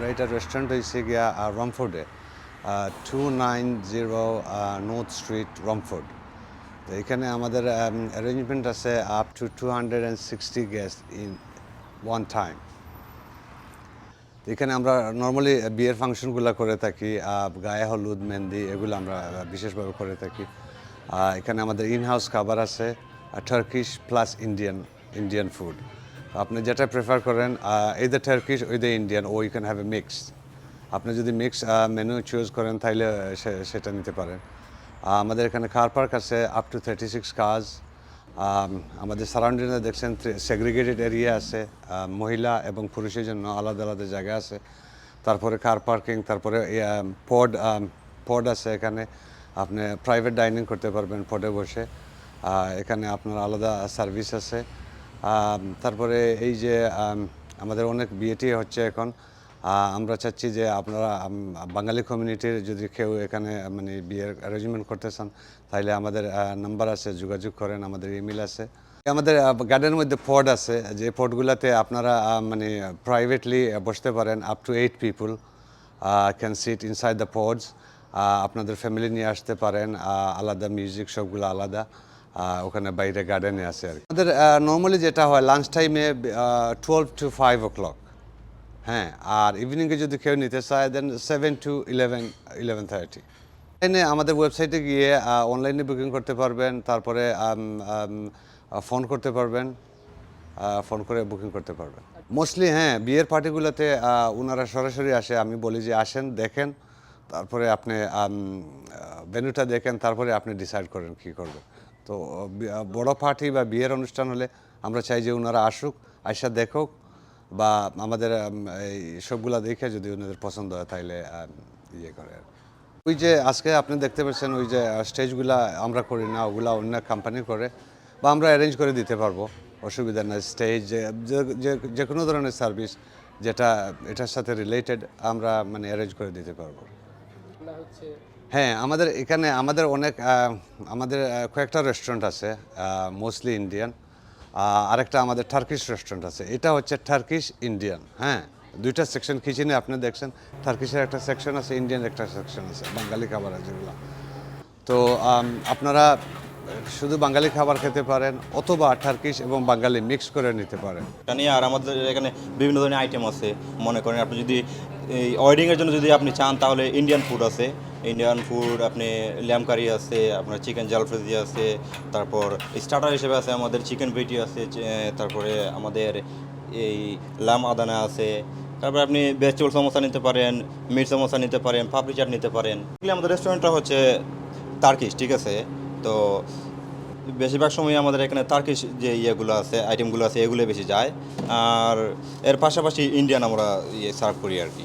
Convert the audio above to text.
আমরা এটা রেস্টুরেন্ট হয়েছে গিয়া রমফোর্ডে two nine zero north street Romford তো এখানে আমাদের অ্যারেঞ্জমেন্ট আছে up to two hundred and sixty guest in one time এখানে আমরা নর্মালি বিয়ের ফাংশনগুলো করে থাকি গায়ে হলুদ, মেহেন্দি, এগুলো আমরা বিশেষভাবে করে থাকি। এখানে আমাদের ইন হাউস খাবার আছে Turkish plus Indian Indian food আপনি যেটা প্রেফার করেন এই দ্য টার্কিশ ওই the Indian O you can have a mix আপনি যদি মিক্স মেনু চুজ করেন তাহলে সেটা নিতে পারেন। আমাদের এখানে কার পার্ক আছে আপ টু থার্টি সিক্স কাজ আমাদের সারাউন্ডিংয়ে দেখছেন সেগ্রিগেটেড এরিয়া আছে। মহিলা এবং পুরুষের জন্য আলাদা আলাদা জায়গা আছে। তারপরে কার পার্কিং তারপরে পড পড আছে এখানে। আপনি প্রাইভেট ডাইনিং করতে পারবেন পডে বসে। এখানে আপনার আলাদা সার্ভিস আছে। তারপরে এই যে আমাদের অনেক বিয়েটি হচ্ছে এখন। আমরা চাচ্ছি যে আপনারা বাঙালি কমিউনিটির যদি কেউ এখানে মানে বিয়ের অ্যারেঞ্জমেন্ট করতে চান তাহলে আমাদের নাম্বার আছে, যোগাযোগ করেন, আমাদের ইমেল আছে। আমাদের গার্ডেনের মধ্যে পড আছে, যে পডগুলোতে আপনারা মানে প্রাইভেটলি বসতে পারেন up to eight people can sit inside the pods আপনাদের ফ্যামিলি নিয়ে আসতে পারেন আলাদা মিউজিক সবগুলো আলাদা। ওখানে বাইরে গার্ডেনে আছে আর আমাদের নর্মালি যেটা হয় লাঞ্চ টাইমে twelve to five o'clock হ্যাঁ আর ইভিনিংয়ে যদি কেউ নিতে চায় then seven to eleven eleven thirty এনে আমাদের ওয়েবসাইটে গিয়ে অনলাইনে বুকিং করতে পারবেন, তারপরে ফোন করতে পারবেন ফোন করে বুকিং করতে পারবেন। মোস্টলি হ্যাঁ বিয়ের পার্টিগুলোতে ওনারা সরাসরি আসে। আমি বলি যে, আসেন, দেখেন, তারপরে আপনি ভেন্যুটা দেখেন, তারপরে আপনি ডিসাইড করেন কী করবেন। তো বড় পার্টি বা বিয়ের অনুষ্ঠান হলে আমরা চাই যে ওনারা আসুক, আইসা দেখুক বা আমাদের এই সবগুলা দেখে যদি ওনাদের পছন্দ হয় তাহলে ইয়ে করে ওই যে আজকে আপনি দেখতে পাচ্ছেন ওই যে স্টেজগুলা আমরা করি না, ওগুলা অন্য কোম্পানি করে বা আমরা অ্যারেঞ্জ করে দিতে পারব, অসুবিধা নেই। স্টেজ যে কোনো ধরনের সার্ভিস যেটা, এটার সাথে রিলেটেড আমরা মানে অ্যারেঞ্জ করে দিতে পারব। হ্যাঁ আমাদের এখানে আমাদের অনেক আমাদের কয়েকটা রেস্টুরেন্ট আছে মোস্টলি ইন্ডিয়ান আরেকটা আমাদের টার্কিশ রেস্টুরেন্ট আছে। এটা হচ্ছে টার্কিশ ইন্ডিয়ান হ্যাঁ দুইটা সেকশন কিচেনে আপনি দেখছেন। টার্কিশের একটা সেকশন আছে ইন্ডিয়ান একটা সেকশন আছে বাঙালি খাবার আছে যেগুলো তো আপনারা শুধু বাঙালি খাবার খেতে পারেন অথবা টার্কিশ এবং বাঙালি মিক্স করে নিতে পারেন। এটা নিয়ে আর আমাদের এখানে বিভিন্ন ধরনের আইটেম আছে। মনে করেন আপনি যদি এই ওয়েডিংয়ের জন্য যদি আপনি চান, তাহলে ইন্ডিয়ান ফুড আছে। ইন্ডিয়ান ফুড আপনি ল্যাম কারি আছে, আপনার চিকেন জালফ্রেজি আছে, তারপর স্টার্টার হিসেবে আছে আমাদের চিকেন বেটি আছে তারপরে আমাদের এই লাম আদানা আছে। তারপরে আপনি ভেজিটেবল সমোসা নিতে পারেন মিট সমোসা নিতে পারেন, পাপড়ি চাট নিতে পারেন। এগুলি আমাদের রেস্টুরেন্টটা হচ্ছে তার্কিশ ঠিক আছে? তো বেশিরভাগ সময় আমাদের এখানে তার্কিশ যে ইয়েগুলো আছে আইটেমগুলো আছে এগুলো বেশি যায়। আর এর পাশাপাশি ইন্ডিয়ান আমরা ইয়ে সার্ভ করি আর কি।